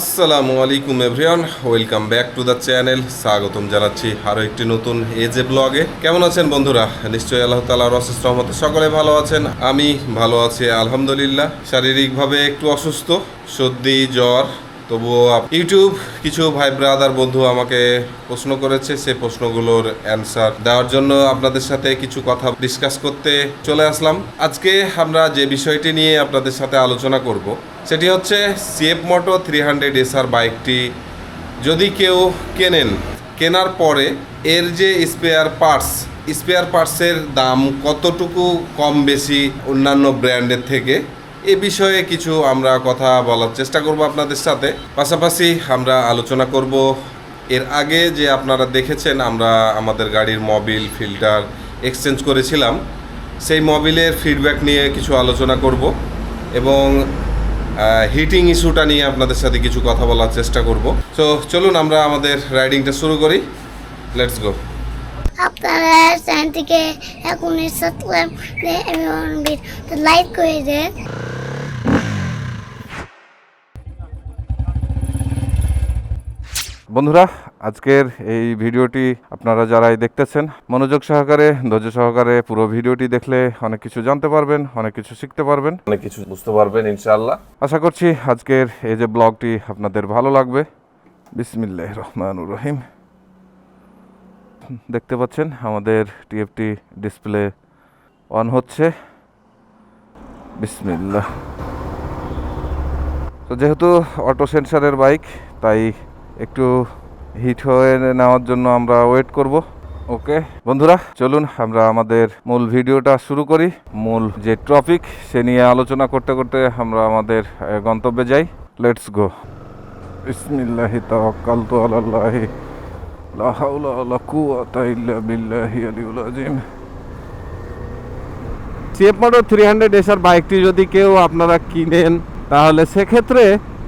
আসসালামু আলাইকুম everyone, welcome back to the channel. স্বাগতম জানাচ্ছি আরও একটি নতুন এজে ব্লগে। কেমন আছেন বন্ধুরা? নিশ্চয়ই আল্লাহ তালা রসেস রহমতে সকলে ভালো আছেন। আমি ভালো আছি, আলহামদুলিল্লাহ। শারীরিকভাবে একটু অসুস্থ, সর্দি, জ্বর তবুও ইউটিউব কিছু ভাই ব্রাদার বন্ধু আমাকে প্রশ্ন করেছে, সে প্রশ্নগুলোর অ্যান্সার দেওয়ার জন্য আপনাদের সাথে কিছু কথা ডিসকাস করতে চলে আসলাম। আজকে আমরা যে বিষয়টি নিয়ে আপনাদের সাথে আলোচনা করব, সেটি হচ্ছে CF Moto three hundred SR বাইকটি যদি কেউ কেনেন, কেনার পরে এর যে স্পেয়ার পার্টস স্পেয়ার পার্টসের দাম কতটুকু কম বেশি অন্যান্য ব্র্যান্ডের থেকে? এ বিষয়ে কিছু আমরা কথা বলার চেষ্টা করব আপনাদের সাথে। পাশাপাশি আমরা আলোচনা করব এর আগে যে আপনারা দেখেছেন, আমরা আমাদের গাড়ির মোবিল ফিল্টার এক্সচেঞ্জ করেছিলাম। সেই মোবিলের ফিডব্যাক নিয়ে কিছু আলোচনা করব এবং হিটিং ইস্যুটা নিয়ে আপনাদের সাথে কিছু কথা বলার চেষ্টা করব। তো চলুন আমরা আমাদের রাইডিংটা শুরু করি। লেটস গো আপনারা চ্যানেলটিকে এখনই এবং লাইক করে দেন। বন্ধুরা আজকের এই ভিডিওটি আপনারা যারাই দেখতেছেন মনোযোগ সহকারে ধৈর্য সহকারে পুরো ভিডিওটি দেখলে অনেক কিছু জানতে পারবেন অনেক কিছু শিখতে পারবেন। অনেক কিছু বুঝতে পারবেন ইনশাআল্লাহ। আশা করছি আজকের এই যে ব্লগটি আপনাদের ভালো লাগবে। বিসমিল্লাহ রহমানুর রহিম। দেখতে পাচ্ছেন আমাদের টিএফটি ডিসপ্লে অন হচ্ছে। বিসমিল্লাহ। তো যেহেতু অটো সেন্সারের বাইক তাই একটু হিট হয়ে নেওয়ার জন্য আমরা ওয়েট করব। ওকে বন্ধুরা চলুন আমরা আমাদের মূল ভিডিওটা শুরু করি। মূল যে টপিক সে নিয়ে আলোচনা করতে করতে আমরা আমাদের গন্তব্যে যাই। লেটস গো বিসমিল্লাহি তাওয়াক্কালতু আলাল্লাহি। লা হাওলা ওয়ালা কুওয়াতা ইল্লা বিল্লাহি আলিউল আযীম। থ্রি হান্ড্রেড এসার বাইকটি যদি কেউ আপনারা কিনেন তাহলে সেক্ষেত্রে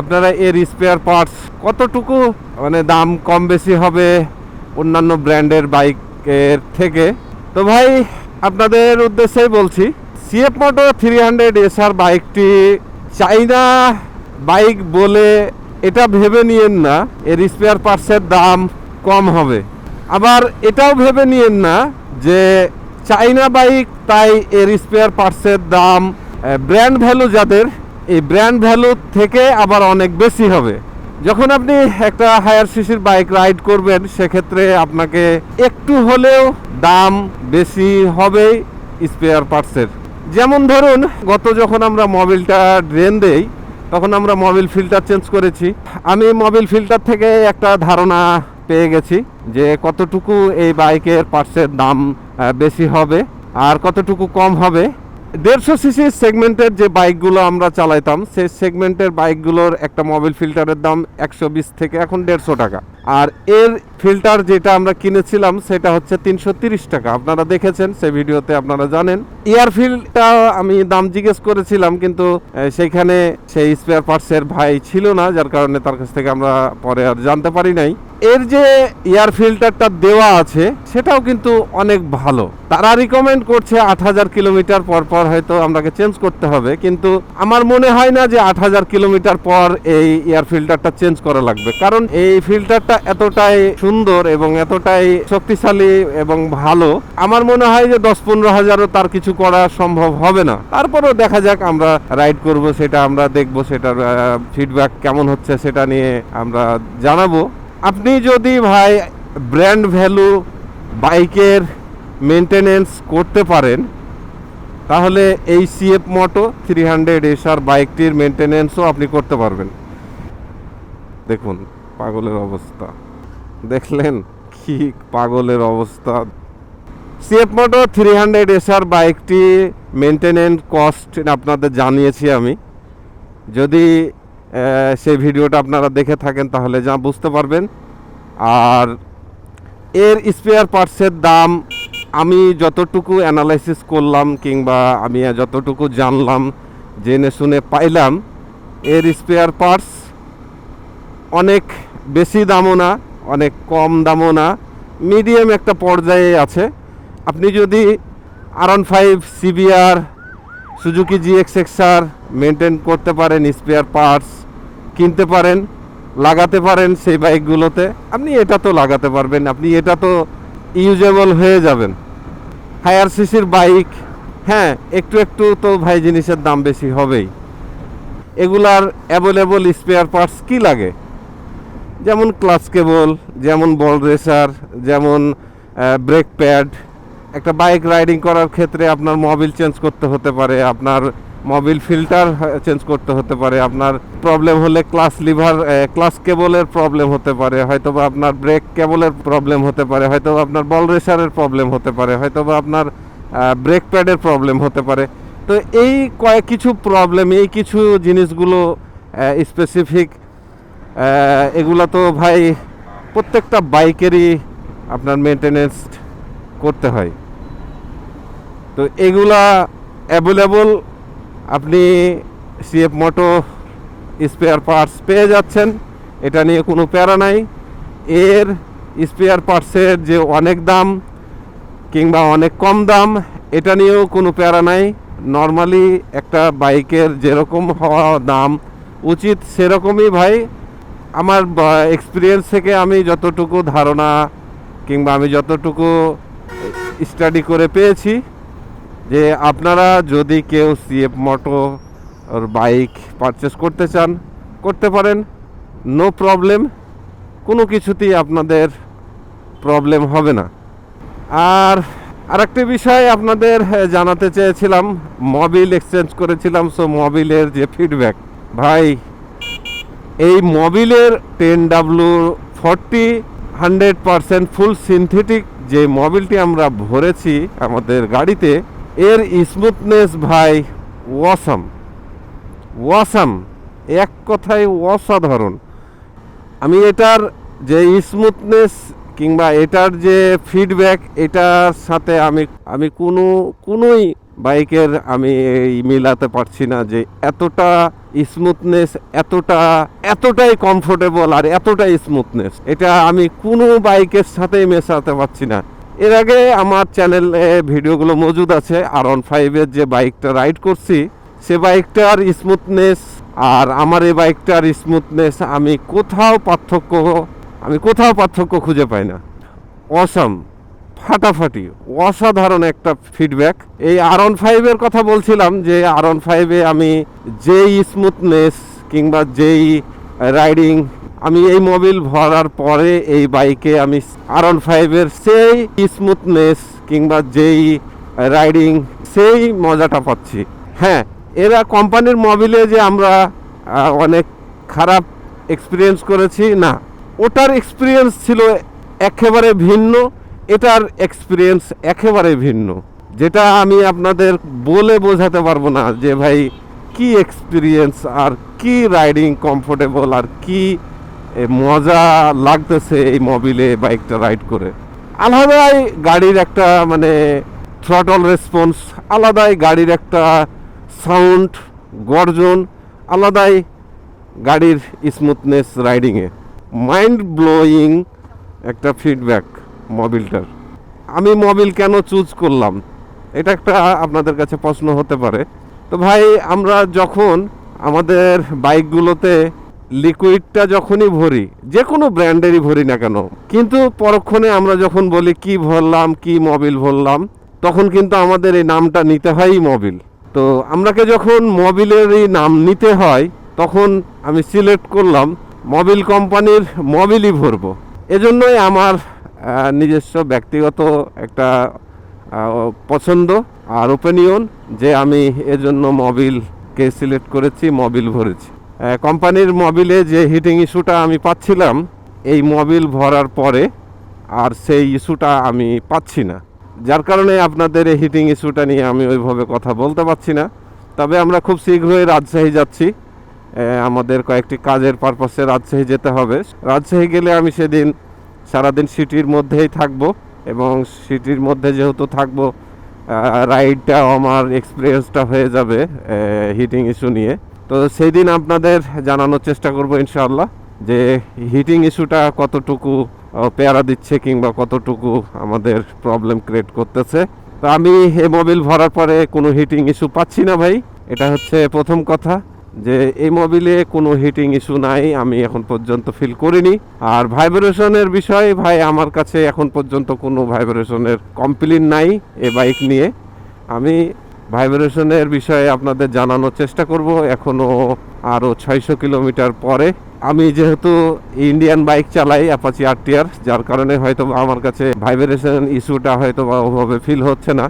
আপনারা এর স্পেয়ার পার্টস কতটুকু? মানে দাম কম বেশি হবে অন্যান্য ব্র্যান্ডের বাইকের থেকে? তো ভাই, আপনাদের উদ্দেশ্যেই বলছি সিএফ মোটর থ্রি হান্ড্রেড এসার বাইকটি চাইনা বাইক বলে এটা ভেবে নিয়েন না, এর স্পেয়ার পার্টসের দাম কম হবে। আবার এটাও ভেবে নিয়েন না যে চাইনা বাইক, তাই এর স্পেয়ার পার্টসের দাম ব্র্যান্ড ভ্যালু যাদের, এই ব্র্যান্ড ভ্যালু থেকে আবার অনেক বেশি হবে। যখন আপনি একটা হায়ার সিসির বাইক রাইড করবেন, সেক্ষেত্রে আপনাকে একটু হলেও দাম বেশি হবেই স্পেয়ার পার্টসের যেমন ধরুন, গত যখন আমরা মোবিলটা ড্রেন দেই, তখন আমরা মোবিল ফিল্টার চেঞ্জ করেছি। আমি মোবিল ফিল্টার থেকে একটা ধারণা পেয়ে গেছি যে কতটুকু এই বাইকের পার্টসের দাম বেশি হবে আর কতটুকু কম হবে। দেড়শো সিসি সেগমেন্টের যে বাইকগুলো আমরা চালাইতাম, সেই সেগমেন্টের বাইকগুলোর একটা মোবিল ফিল্টারের দাম একশো বিশ থেকে এখন দেড়শো টাকা। আর এর ফিল্টার যেটা আমরা কিনেছিলাম, সেটা হচ্ছে তিনশো তিরিশ টাকা। আপনারা দেখেছেন সেই ভিডিওতে আপনারা জানেন। এয়ার ফিল্ডটা আমি দাম জিজ্ঞেস করেছিলাম, কিন্তু সেইখানে সেই স্পেয়ার পার্টসের ভাই ছিল না, যার কারণে তার কাছ থেকে আমরা পরে আর জানতে পারি নাই। এর যে এয়ার ফিল্টারটা দেওয়া আছে, সেটাও কিন্তু অনেক ভালো। তারা রিকমেন্ড করছে আট হাজার কিলোমিটার পর পর হয়তো আপনাকে চেঞ্জ করতে হবে, কিন্তু আমার মনে হয় না যে আট হাজার কিলোমিটার পর এই এয়ার ফিল্টারটা চেঞ্জ করা লাগবে। কারণ এই ফিল্টারটা এতটাই সুন্দর এবং এতটাই শক্তিশালী এবং ভালো, আমার মনে হয় যে দশ পনেরো হাজারও তার কিছু করা সম্ভব হবে না। তারপরেও দেখা যাক আমরা রাইড করব, সেটা আমরা দেখব, সেটার ফিডব্যাক কেমন হচ্ছে সেটা নিয়ে আমরা জানাব। আপনি যদি ভাই ব্র্যান্ড ভ্যালু বাইকের মেনটেনেন্স করতে পারেন, তাহলে এই CF Moto three hundred SR বাইকটির মেনটেনেন্সও আপনি করতে পারবেন। দেখুন, পাগলের অবস্থা। দেখলেন কি পাগলের অবস্থা। CF Moto three hundred SR বাইকটি মেনটেনেন্স কস্ট আপনাদের জানিয়েছি আমি। যদি সেই ভিডিওটা আপনারা দেখে থাকেন তাহলে যা বুঝতে পারবেন। আর এর স্পেয়ার পার্টসের দাম আমি যতটুকু অ্যানালাইসিস করলাম কিংবা আমি যতটুকু জানলাম, জেনে শুনে পাইলাম, এর স্পেয়ার পার্টস অনেক বেশি দামও না, অনেক কম দামও না মিডিয়াম একটা পর্যায়ে আছে। আপনি যদি R one five CBR Suzuki GX XR maintain করতে পারেন স্পেয়ার পার্টস কিনতে পারেন, লাগাতে পারেন সেই বাইকগুলোতে। আপনি এটা তো লাগাতে পারবেন, আপনি এটা তো ইউজেবল হয়ে যাবেন। হায়ার সিসির বাইক হ্যাঁ একটু একটু তো ভাই জিনিসের দাম বেশি হবেই। এগুলার অ্যাভেলেবল স্পেয়ার পার্টস কি লাগে? যেমন ক্লাস কেবল যেমন বল রেসার যেমন ব্রেক প্যাড একটা বাইক রাইডিং করার ক্ষেত্রে আপনার মোবিল চেঞ্জ করতে হতে পারে, আপনার মোবিল ফিল্টার চেঞ্জ করতে হতে পারে। আপনার প্রবলেম হলে ক্লাস লিভার ক্লাস কেবলের প্রবলেম হতে পারে। হয়তো বা আপনার ব্রেক কেবলের প্রবলেম হতে পারে। হয়তোবা আপনার বল রেসারের প্রবলেম হতে পারে। হয়তো বা আপনার ব্রেক প্যাডের প্রবলেম হতে পারে। তো এই কয়েক কিছু প্রবলেম এই কিছু জিনিসগুলো স্পেসিফিক এগুলো তো ভাই প্রত্যেকটা বাইকেরই আপনার মেনটেনেন্স করতে হয়। তো এগুলা অ্যাভেলেবল আপনি সিএফ মোটো স্পেয়ার পার্টস পেয়ে যাচ্ছেন। এটা নিয়ে কোনো প্যারা নাই। এর স্পেয়ার পার্টসের যে অনেক দাম কিংবা অনেক কম দাম, এটা নিয়েও কোনো প্যারা নাই। নর্মালি একটা বাইকের যেরকম হওয়া দাম উচিত সেরকমই ভাই। আমার এক্সপিরিয়েন্স থেকে আমি যতটুকু ধারণা কিংবা আমি যতটুকু স্টাডি করে পেয়েছি যে আপনারা যদি কেউ সিএফ মোটো বাইক পারচেস করতে চান, করতে পারেন। নো প্রবলেম কোনো কিছুতেই আপনাদের প্রবলেম হবে না। আর আরেকটি বিষয় আপনাদের জানাতে চেয়েছিলাম। মোবিল এক্সচেঞ্জ করেছিলাম সো মোবিলের যে ফিডব্যাক ভাই, এই মোবিলের ten W forty hundred percent full synthetic যে মোবিলটি আমরা ভরেছি আমাদের গাড়িতে এর স্মুথনেস ভাই ওয়াসাম। ওয়াসাম, এক কথায় অসাধারণ। আমি এটার যে স্মুথনেস কিংবা এটার যে ফিডব্যাক, এটার সাথে আমি আমি কোনো, কোনোই বাইকের আমি মিলাতে পারছি না যে এতটা স্মুথনেস, এতটা, এতটাই কমফোর্টেবল আর এতটাই স্মুথনেস। এটা আমি কোনো বাইকের সাথেই মেশাতে পারছি না। এর আগে আমার চ্যানেলে ভিডিওগুলো মজুদ আছে আর অন ফাইভের যে বাইকটা রাইড করছি, সে বাইকটার স্মুথনেস আর আমার এই বাইকটার স্মুথনেস আমি কোথাও পার্থক্য, আমি কোথাও পার্থক্য খুঁজে পাই না। অসম ফাটাফাটি, অসাধারণ একটা ফিডব্যাক এই আর অন ফাইভের কথা বলছিলাম যে আর অন ফাইভে আমি যেই স্মুথনেস কিংবা যেই রাইডিং আমি এই মোবিল ভরার পরে এই বাইকে আমি আর অন ফাইভের সেই স্মুথনেস কিংবা যেই রাইডিং, সেই মজাটা পাচ্ছি। হ্যাঁ এরা কোম্পানির মোবিলে যে আমরা অনেক খারাপ এক্সপিরিয়েন্স করেছি, না। ওটার এক্সপিরিয়েন্স ছিল একেবারে ভিন্ন, এটার এক্সপিরিয়েন্স একেবারে ভিন্ন। যেটা আমি আপনাদের বলে বোঝাতে পারব না যে, ভাই, কি এক্সপিরিয়েন্স আর কি রাইডিং কমফোর্টেবল আর কি মজা লাগতেছে এই মোবিলে বাইকটা রাইড করে। আলাদাই গাড়ির একটা মানে থ্রটল রেসপন্স আলাদাই গাড়ির একটা সাউন্ড গর্জন, আলাদাই গাড়ির স্মুথনেস রাইডিংয়ে মাইন্ড ব্লোয়িং একটা ফিডব্যাক মোবিলটার আমি মোবিল কেন চুজ করলাম? এটা একটা আপনাদের কাছে প্রশ্ন হতে পারে। তো ভাই, আমরা যখন আমাদের বাইকগুলোতে লিকুইডটা যখনই ভরি, যে কোনো ব্র্যান্ডেরই ভরি না কেন, কিন্তু পরক্ষণে আমরা যখন বলি কি ভরলাম, কি মবিল ভরলাম, তখন কিন্তু আমাদের এই নামটা নিতে হয়ই মবিল তো আমরাকে যখন মোবিলের এই নাম নিতে হয়, তখন আমি সিলেক্ট করলাম মবিল কোম্পানির মবিলই ভরবো। এজন্যই আমার নিজস্ব ব্যক্তিগত একটা পছন্দ আর ওপিনিয়ন যে আমি এজন্য মবিলকে সিলেক্ট করেছি মবিল ভরেছি। কোম্পানির মোবিলে যে হিটিং ইস্যুটা আমি পাচ্ছিলাম, এই মোবিল ভরার পরে আর সেই ইস্যুটা আমি পাচ্ছি না। যার কারণে আপনাদের এই হিটিং ইস্যুটা নিয়ে আমি ওইভাবে কথা বলতে পারছি না। তবে আমরা খুব শীঘ্রই রাজশাহী যাচ্ছি। আমাদের কয়েকটি কাজের পারপাসে রাজশাহী যেতে হবে। রাজশাহী গেলে আমি সেদিন সারাদিন সিটির মধ্যেই থাকব এবং সিটির মধ্যে যেহেতু থাকব রাইডটা আমার এক্সপিরিয়েন্সটা হয়ে যাবে হিটিং ইস্যু নিয়ে। তো সেই দিন আপনাদের জানানোর চেষ্টা করব ইনশাআল্লাহ যে হিটিং ইস্যুটা কতটুকু পেয়ারা দিচ্ছে কিংবা কতটুকু আমাদের প্রবলেম ক্রিয়েট করতেছে। তো আমি এ মোবিল ভরার পরে কোনো হিটিং ইস্যু পাচ্ছি না ভাই। এটা হচ্ছে প্রথম কথা যে এই মোবিলে কোনো হিটিং ইস্যু নাই, আমি এখন পর্যন্ত ফিল করিনি। আর ভাইব্রেশনের বিষয় ভাই আমার কাছে এখন পর্যন্ত কোনো ভাইব্রেশনের কমপ্লেন নাই এ বাইক নিয়ে। আমি ভাইব্রেশনের বিষয়ে আপনাদের জানানোর চেষ্টা করব। এখনও আরও ছয়শো কিলোমিটার পরে। আমি যেহেতু ইন্ডিয়ান বাইক চালাই অ্যাপাচি আরটিআর যার কারণে হয়তো আমার কাছে ভাইব্রেশন ইস্যুটা হয়তো বা ওভাবে ফিল হচ্ছে না।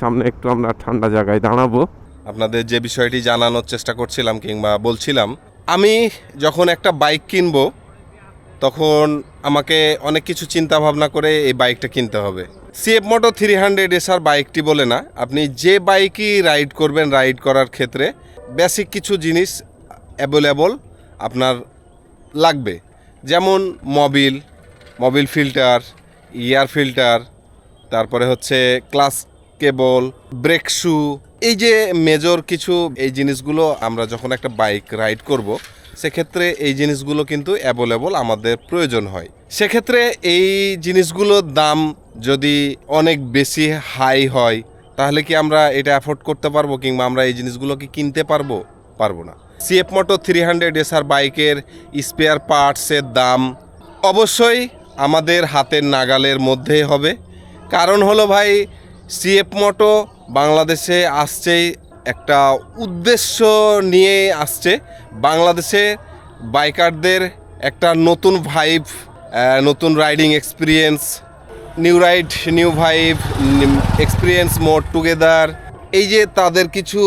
সামনে একটু আমরা ঠান্ডা জায়গায় দাঁড়াবো। আপনাদের যে বিষয়টি জানানোর চেষ্টা করছিলাম কিংবা বলছিলাম, আমি যখন একটা বাইক কিনবো তখন আমাকে অনেক কিছু চিন্তা ভাবনা করে এই বাইকটা কিনতে হবে। CF Moto three hundred SR বাইকটি বলে না। আপনি যে বাইকই রাইড করবেন, রাইড করার ক্ষেত্রে বেসিক কিছু জিনিস অ্যাভেলেবল আপনার লাগবে। যেমন mobil mobil filter air filter তারপরে হচ্ছে ক্লাস কেবল ব্রেক শু এই যে মেজর কিছু এই জিনিসগুলো আমরা যখন একটা বাইক রাইড করব সেক্ষেত্রে এই জিনিসগুলো কিন্তু অ্যাভেলেবল আমাদের প্রয়োজন হয়। সেক্ষেত্রে এই জিনিসগুলোর দাম যদি অনেক বেশি হাই হয়, তাহলে কি আমরা এটা অ্যাফোর্ড করতে পারব কিংবা আমরা এই জিনিসগুলো কি কিনতে পারব? পারব না। CF Moto three hundred SR বাইকের স্পেয়ার পার্টসের দাম অবশ্যই আমাদের হাতের নাগালের মধ্যেই হবে। কারণ হলো ভাই সিএফ মোটো বাংলাদেশে আসছেই একটা উদ্দেশ্য নিয়ে আসছে বাংলাদেশে বাইকারদের একটা নতুন ভাইব নতুন riding experience new ride new vibe experience more together এই যে তাদের কিছু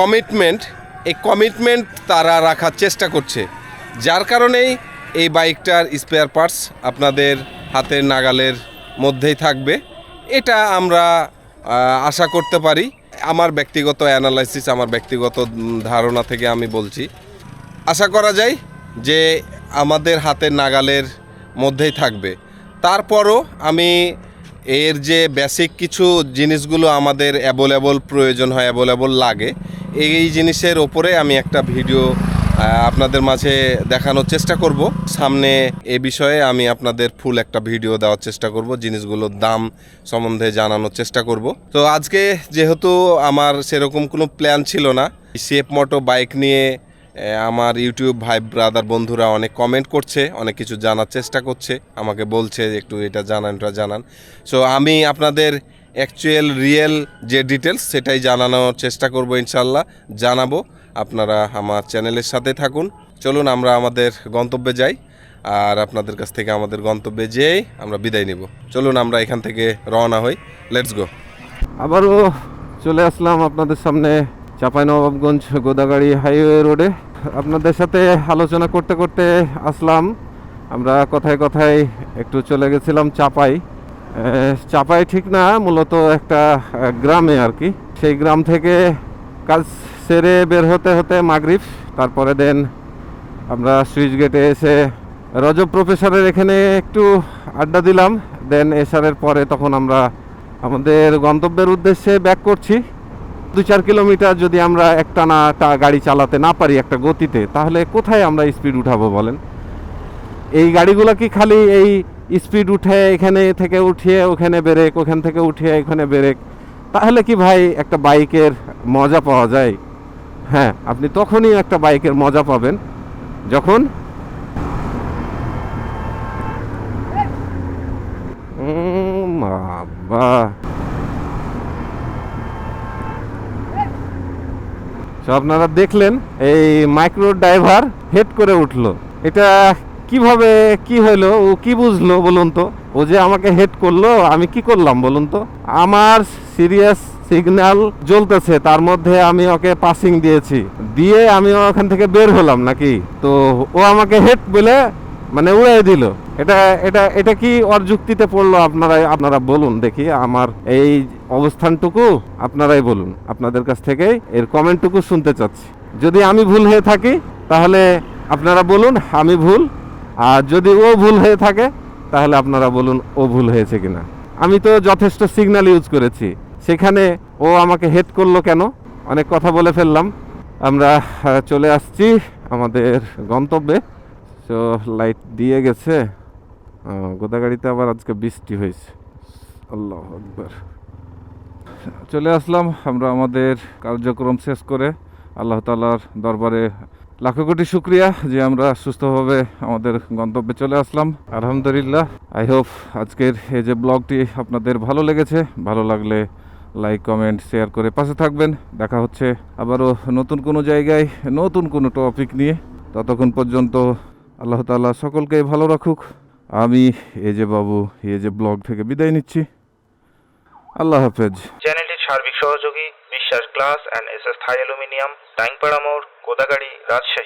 কমিটমেন্ট এই কমিটমেন্ট তারা রাখার চেষ্টা করছে। যার কারণেই এই বাইকটার স্পেয়ার পার্টস আপনাদের হাতের নাগালের মধ্যেই থাকবে। এটা আমরা আশা করতে পারি। আমার ব্যক্তিগত অ্যানালাইসিস আমার ব্যক্তিগত ধারণা থেকে আমি বলছি। আশা করা যায় যে আমাদের হাতের নাগালের মধ্যেই থাকবে। তারপরও আমি এর যে বেসিক কিছু জিনিসগুলো আমাদের অ্যাভেলেবল প্রয়োজন হয় অ্যাভেলেবল লাগে, এই জিনিসের ওপরে আমি একটা ভিডিও আপনাদের মাঝে দেখানোর চেষ্টা করব। সামনে এ বিষয়ে আমি আপনাদের ফুল একটা ভিডিও দেওয়ার চেষ্টা করব, জিনিসগুলোর দাম সম্বন্ধে জানানোর চেষ্টা করব। তো আজকে যেহেতু আমার সেরকম কোনো প্ল্যান ছিল না সেফ মোটো বাইক নিয়ে আমার ইউটিউব ভাই ব্রাদার বন্ধুরা অনেক কমেন্ট করছে, অনেক কিছু জানার চেষ্টা করছে, আমাকে বলছে একটু এটা জানান এটা জানান। সো আমি আপনাদের অ্যাকচুয়াল রিয়েল যে ডিটেলস সেটাই জানানোর চেষ্টা করব ইনশাল্লাহ, জানাব। আপনারা আমার চ্যানেলের সাথে থাকুন। চলুন আমরা আমাদের গন্তব্যে যাই। আর আপনাদের কাছ থেকে আমাদের গন্তব্যে যেয়ে আমরা বিদায় নিব। চলুন আমরা এখান থেকে রওনা হই। লেটস গো আবারও চলে আসলাম আপনাদের সামনে চাঁপাইনবাবগঞ্জ গোদাগাড়ি হাইওয়ে রোডে। আপনাদের সাথে আলোচনা করতে করতে আসলাম। আমরা কথায় কথায় একটু চলে গেছিলাম চাপাই। চাপাই ঠিক না, মূলত একটা গ্রামে আর কি। সেই গ্রাম থেকে কাজ সেরে বের হতে হতে মাগরিব, তারপরে দেন আমরা সুইচ গেটে এসে রজব প্রফেসরের এখানে একটু আড্ডা দিলাম, দেন এসারের পরে তখন আমরা আমাদের গন্তব্যের উদ্দেশ্যে ব্যাক করছি। দু চার কিলোমিটার যদি আমরা একটানা গাড়ি চালাতে না পারি একটা গতিতে, তাহলে কোথায় আমরা স্পিড উঠাবো বলেন? এই গাড়িগুলো কি খালি এই স্পিড উঠে এখানে থেকে উঠিয়ে ওখানে ব্রেক ওখান থেকে উঠিয়ে এখানে ব্রেক তাহলে কি ভাই একটা বাইকের মজা পাওয়া যায়? হ্যাঁ আপনি তখনই একটা বাইকের মজা পাবেন। যখন? বাবা আপনারা দেখলেন, এই মাইক্রো ড্রাইভার হেড করে উঠল। এটা কীভাবে, কি হলো, ও কি বুঝলো বলুন তো? ও যে আমাকে হেড করল, আমি কি করলাম বলুন তো? আমার সিরিয়াস সিগন্যাল জ্বলতেছে, তার মধ্যে আমি ওকে পাসিং দিয়েছি। দিয়ে আমি ওখান থেকে বের হলাম নাকি? তো ও আমাকে হেড বলে মানে উড়াই দিল। এটা এটা এটা কি ওর যুক্তিতে পড়ল? আপনারা আপনারা বলুন দেখি আমার এই অবস্থানটুকু আপনারাই বলুন। আপনাদের কাছ থেকে এর কমেন্টটুকু শুনতে চাচ্ছি। যদি আমি ভুল হয়ে থাকি, তাহলে আপনারা বলুন, আমি ভুল। আর যদি ও ভুল হয়ে থাকে, তাহলে আপনারা বলুন ও ভুল হয়েছে কিনা। আমি তো যথেষ্ট সিগন্যাল ইউজ করেছি। সেখানে ও আমাকে হেড করল কেন? অনেক কথা বলে ফেললাম। আমরা চলে আসছি আমাদের গন্তব্যে। তো লাইট দিয়ে গেছে। গোদাগাড়িতে আবার আজকে বৃষ্টি হয়েছে। আল্লাহ আকবার। চলে আসলাম আমরা আমাদের কার্যক্রম শেষ করে। আল্লাহ তালার দরবারে লাখো কোটি শুক্রিয়া যে আমরা সুস্থভাবে আমাদের গন্তব্যে চলে আসলাম। আলহামদুলিল্লাহ। আই হোপ আজকের এই যে ব্লগটি আপনাদের ভালো লেগেছে, ভালো লাগলে লাইক কমেন্ট শেয়ার করে পাশে থাকবেন। দেখা হচ্ছে আবারও নতুন কোনো জায়গায়, নতুন কোনো টপিক নিয়ে। ততক্ষণ পর্যন্ত আল্লাহ তাআলা সকলকে ভালো রাখুক। আমি এ যে বাবু এ যে ব্লগ থেকে বিদায় নিচ্ছি। আল্লাহ হাফেজ। চ্যানেলটির সার্বিক সহযোগী, Biswas glass and S S Thai aluminium, Taingpara মোড়, কোদাগাড়ি, রাজশাহী।